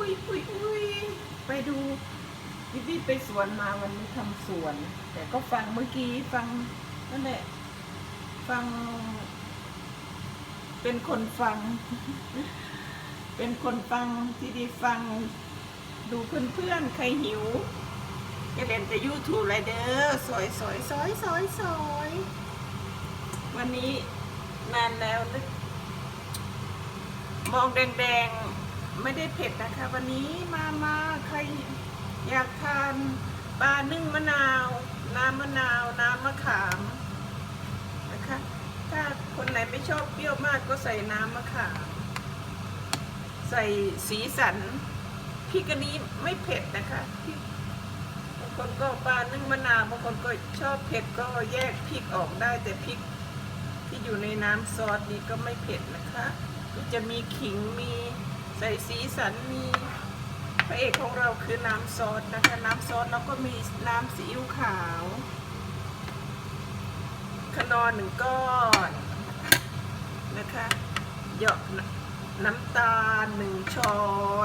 อุ้ยอุ้ยอุ้ยไปดูวิวีไปสวนมาวันนี้ทำสวน แต่ก็ฟังเมื่อกี้ฟังนั่นแหละฟัง เป็นคนฟัง เป็นคนฟังที่ดีฟัง ดูเพื่อนๆใครหิวก็เล่นแต่ยูทูบไรเด้อสอยสอยสอยสอยสอยวันนี้นานแล้วนึกมองแดงๆ ไม่ได้เผ็ดนะคะ วันนี้มามาใครอยากทานปลานึ่งมะนาว น้ำมะนาว น้ำมะขามนะคะ ถ้าคนไหนไม่ชอบเปรี้ยวมากก็ใส่น้ำมะขาม ใส่สีสันพริกอันนี้ไม่เผ็ดนะคะบางคนก็ปลานึ่งมะนาวบางคนก็ชอบเผ็ดก็แยกพริกออกได้แต่พริกที่อยู่ในน้ำซอสนี้ก็ไม่เผ็ดนะคะ ก็จะมีขิงมี ใส่สีสันมีพระเอกของเราคือน้ำซอสนะคะ น้ำซอสแล้วก็มีน้ำซีอิ๊วขาวขนอนหนึ่งก้อนนะคะหยาะน้ำตาลหนึ่งช้อ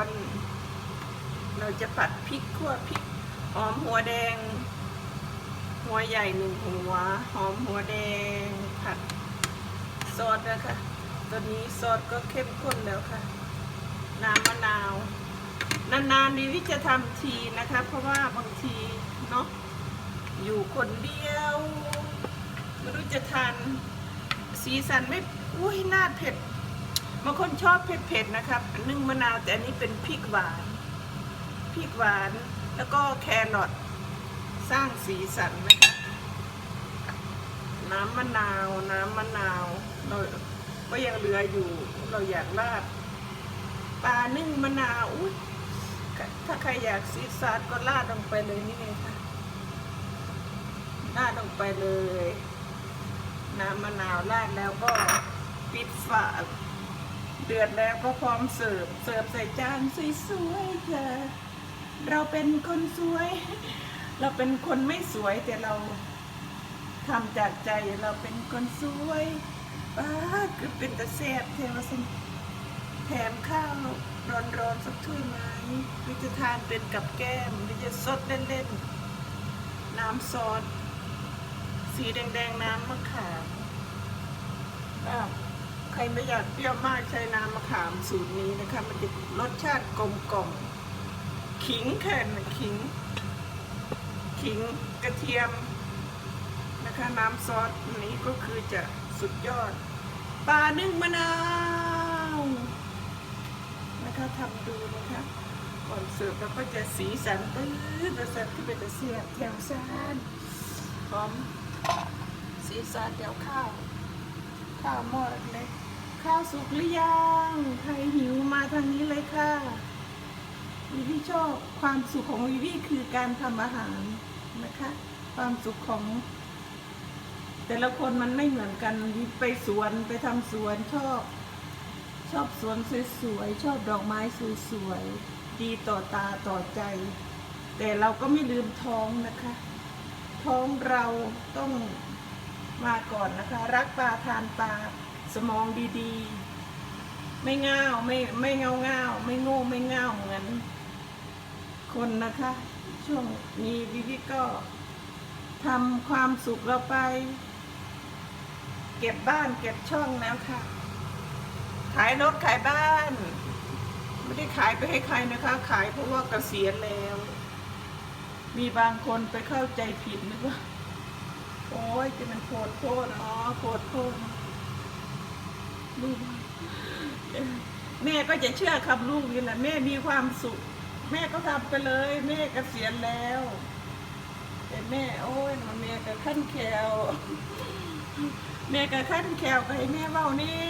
น เราจะผัดพริกขั่วพริกหอมหัวแดง หัวใหญ่หนึ่งหัว หอมหัวแดงผัดซอสนะคะตอนนี้ซอสก็เข้มข้นแล้วค่ะ น้ำมะนาว นานๆดีวิจะทำทีนะคะ เพราะว่าบางทีเนาะอยู่คนเดียวไม่รู้จะทานสีสันไม่อุ้ยน่าเผ็ดบางคนชอบเผ็ดๆนะครับนึ่งมะนาวแต่อันนี้เป็นพริกหวานพริกหวานแล้วก็แครอทสร้างสีสันนะคะน้ำมะนาว น้ำมะนาวเราก็ยังเหลืออยู่ เราอยากราด ปลานึ่งมะนาวอุ๊ยถ้าใครอยากซีซาดก็ราดลงไปเลยนี่ไงคะราดลงไปเลย น้ำมะนาวราดแล้วก็ปิดฝาเดือดแล้วก็พร้อมเสิร์ฟ เสิร์ฟใส่จานสวยๆค่ะเราเป็นคนสวย เราเป็นคนไม่สวยแต่เราทำจากใจเราเป็นคนสวยป้าคือเป็นตะแซ่บเทวสิ แถมข้าวร้อนๆสักถ้วยไหมหรือจะทานเป็นกับแก้มหรือจะสดเล่นๆ น้ำซอสสีแดงๆ น้ำมะขามอ้าใครไม่อยากเปรี้ยวมากใช้น้ำมะขามสูตรนี้นะคะ มันจะรสชาติกลมกล่อมขิงแค่นขิง ขิงกระเทียมนะคะ น้ำซอสนี้ก็คือจะสุดยอดปลานึ่งมะนาว นะคะทำดูนะคะก่อนเสิร์ฟแล้วก็จะสีสันปื้ดประสันที่เป็นตะเสียบแถวซานพร้อมสีสันเดี๋ยวข้าว ข้าวหม้อเล็กข้าวสุกหรือยังใครหิวมาทางนี้เลยค่ะวิวี่ชอบความสุขของวิวี่คือการทำอาหารนะคะ ความสุขของ แต่ละคนมันไม่เหมือนกันไปสวนไปทำสวนชอบ ชอบสวนสวยๆ ชอบดอกไม้สวยๆ ดีต่อตาต่อใจ แต่เราก็ไม่ลืมท้องนะคะ ท้องเราต้องมาก่อนนะคะ รักปลาทานปลาสมองดีๆ ไม่ง่าวไม่ไม่เงาเงาไม่โง่ไม่เง่าเหมือนคนนะคะ ช่วงนี้วิวิก็ทำความสุขเราไป เก็บบ้านเก็บช่องแล้วค่ะ ขายรถขายบ้าน ไม่ได้ขายไปให้ใครนะคะ ขายเพราะว่าเกษียณแล้ว มีบางคนไปเข้าใจผิดนึกว่าโอ้ยจะมันโพดโพดอ๋อโพดโพดลูกแม่ก็จะเชื่อคำลูกนี่แหละแม่มีความสุข แม่ก็ทำไปเลย แม่เกษียณแล้วแต่แม่โอ้ยมันแม่กับขั้นแควแม่กับขั้นแควไปแม่เบ้านี่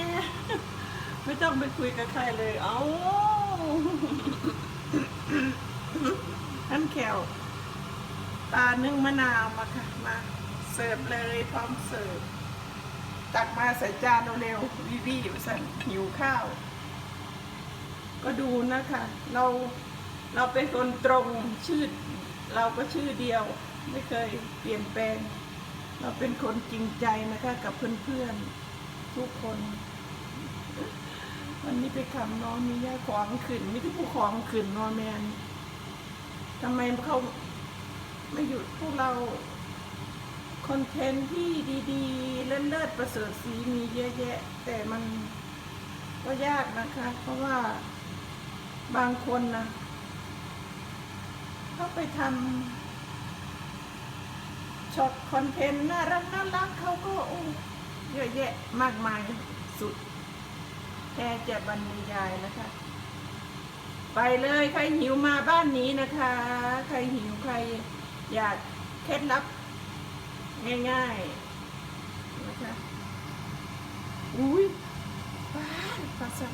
ไม่ต้องไปคุยกับใครเลย เอาขั้นแควปลานึ่งมะนาวมาค่ะ มาเสิร์ฟเลยพร้อมเสิร์ฟ ตักมาใส่จานเร็วๆวิวี่สั่นหิวข้าว ก็ดูนะคะ เราเราเป็นคนตรงชื่อ เราก็ชื่อเดียว ไม่เคยเปลี่ยนแปลง เราเป็นคนจริงใจนะคะ กับเพื่อนๆทุกคน วันนี้ไปคำน้องมีย่าของขึ้นมีที่ผู้ของขึ้นนอแมนทำไมเขาไม่หยุดพวกเราคอนเทนต์ที่ดีๆ เลิศเลิศประเสริฐสีมีเยอะแยะ แต่มันก็ยากนะคะ เพราะว่าบางคนนะเขาไปทำช็อตคอนเทนต์น่ารักน่ารักเขาก็โอ้เยอะแยะมากมายสุด แค่จะบรรยายนะคะ ไปเลยใครหิวมาบ้านนี้นะคะ ใครหิวใครอยากเคล็ดลับง่ายๆนะคะ อุ้ยป้านปลาสัม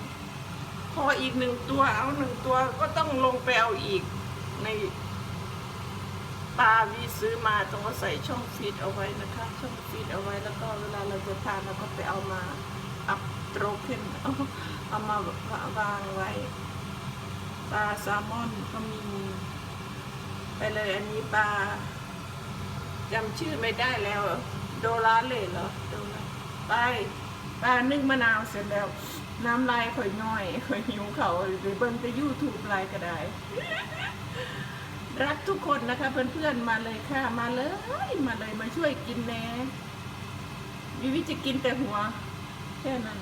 พออีกหนึ่งตัวเอาหนึ่งตัวก็ต้องลงไปเอาอีกในปลาวีซื้อมาต้องเอาใส่ช่องฟีดเอาไว้นะคะ ช่องฟีดเอาไว้แล้วก็เวลาเราจะทานเราก็ไปเอามาอัพ โตรขึ้นเอามาวางไว้ปลาแซลมอนก็มี ไปเลยอันนี้ปลาจำชื่อไม่ได้แล้ว โดราเลยเหรอโดราไปปลานึ่งมะนาวเสร็จแล้ว น้ำลายข่อยย่อยข่อยหิวเขาหรือเบิ้งไปยูทูบไลน์ก็ได้ รักทุกคนนะคะ เพื่อนๆมาเลยค่ะ มาเลย มาเลยมาช่วยกินแน่วิวิจะกินแต่หัว แค่นั้น